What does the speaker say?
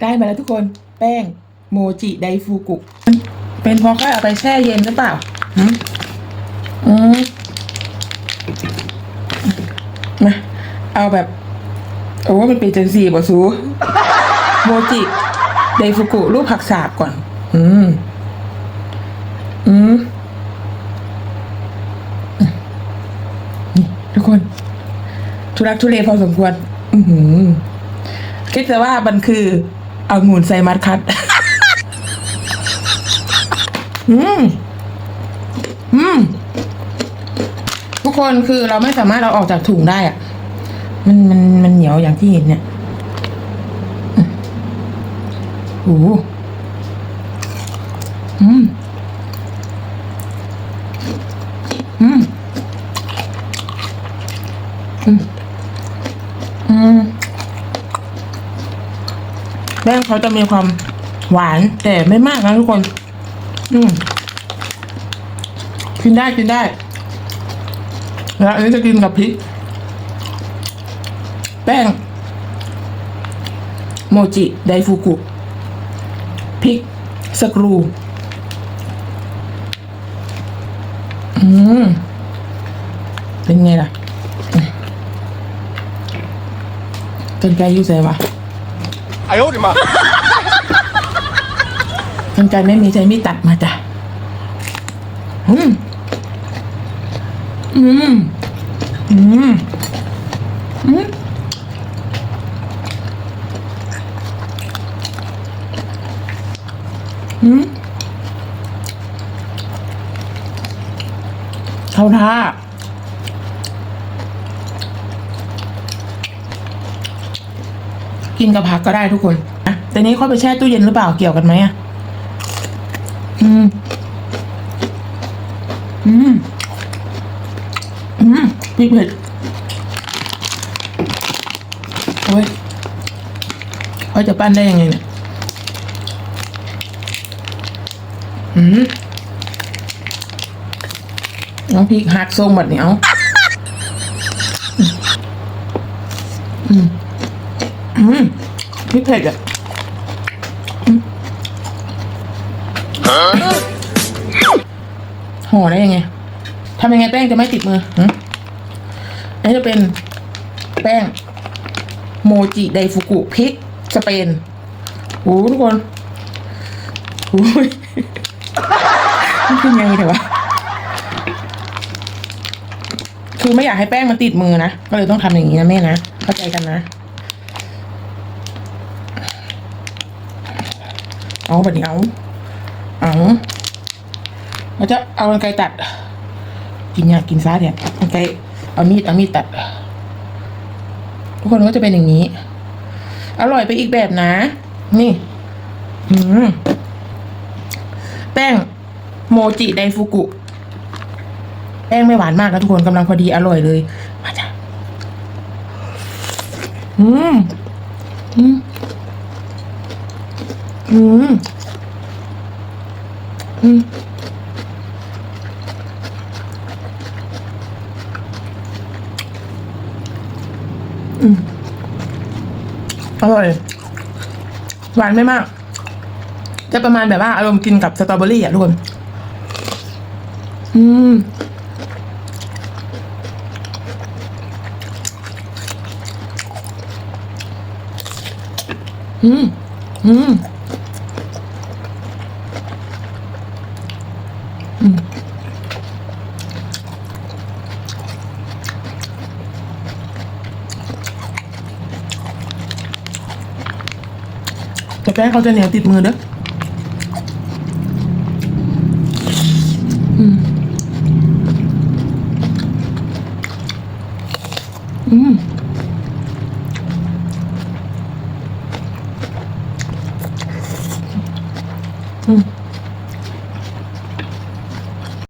ได้มาแล้วทุกคนแป้งโมจิไดฟูกุ เป็นเพราะค่อยเอาไปแช่เย็นหรือเปล่าหืมอืมมาเอาแบบ โอ้มันเป็นจังสี่บ่สูโมจิไดฟูกุรูปผักสาบก่อน อืม อืม นี่ ทุกคน ทุรักทุเลพอสมควร อือหือคิดแต่ว่ามันคือ อางูนใส่มัดคัด อืม อืม ทุกคนคือเราไม่สามารถเอาออกจากถุงได้อะมันมันมันเหนียวอย่างที่เห็นเนี่ยโอ้โหอืม อืม อืม อืม ป้งเขาจะมีความหวานแต่ไม่มากนะทุกคน อืมกินได้กินได้ แล้วอันนี้จะกินกับพริก แป้ง โมจิไดฟูกุพริกสกรู อืม เป็นไงล่ะเกันไกลอยูใส่วะ ไอ้โอ้ดิมาจำใจไม่มีใจม่ตัดมาจ้ะ อืม อืม อืม อืมอืมเท่าท่า กินกับผักก็ได้ทุกคนนะแต่นี้ค่อยไปแช่ตู้เย็นหรือเปล่าเกี่ยวกันไหมอะอืม อืม อืมพริกเผ็ดโอ้ยเขาจะปั้นได้ยังไงเนี่ย อืมน้องพริกหักทรงแบบนี้เอาอืมอืม พริเผ็ดอะห่อได้ยังไงทำยังไงแป้งจะไม่ติดมืออันนี้จะเป็นแป้ง โมจิไดฟุกุพริกสเปนโอ้ทุกคนโอ้ยนี่คือไงเถอะวะคือไม่อยากให้แป้งมันติดมือนะ ก็เลยต้องทำอย่างนี้นะแม่นะ เข้าใจกันนะ เอาแบบนี้เอาเอาเราจะเอากรรไกรตัด กินยากกินซ่าเนี่ยกรรไกรเอามีดเอามีดตัด ทุกคนก็จะเป็นอย่างนี้ อร่อยไปอีกแบบนะ นี่หืมแป้งโมจิไดฟุกุ แป้งไม่หวานมากนะทุกคนกำลังพอดีอร่อยเลยมาจ้ะอืมอืม อืมอืม อืมอร่อย หวานไม่มาก จะประมาณแบบว่าอารมณ์กินกับสตรอเบอรี่อะทุกคน อืม อืม อืม แต่แป้งเขาจะเหนียวติดมือเด้ออืม อืมอืม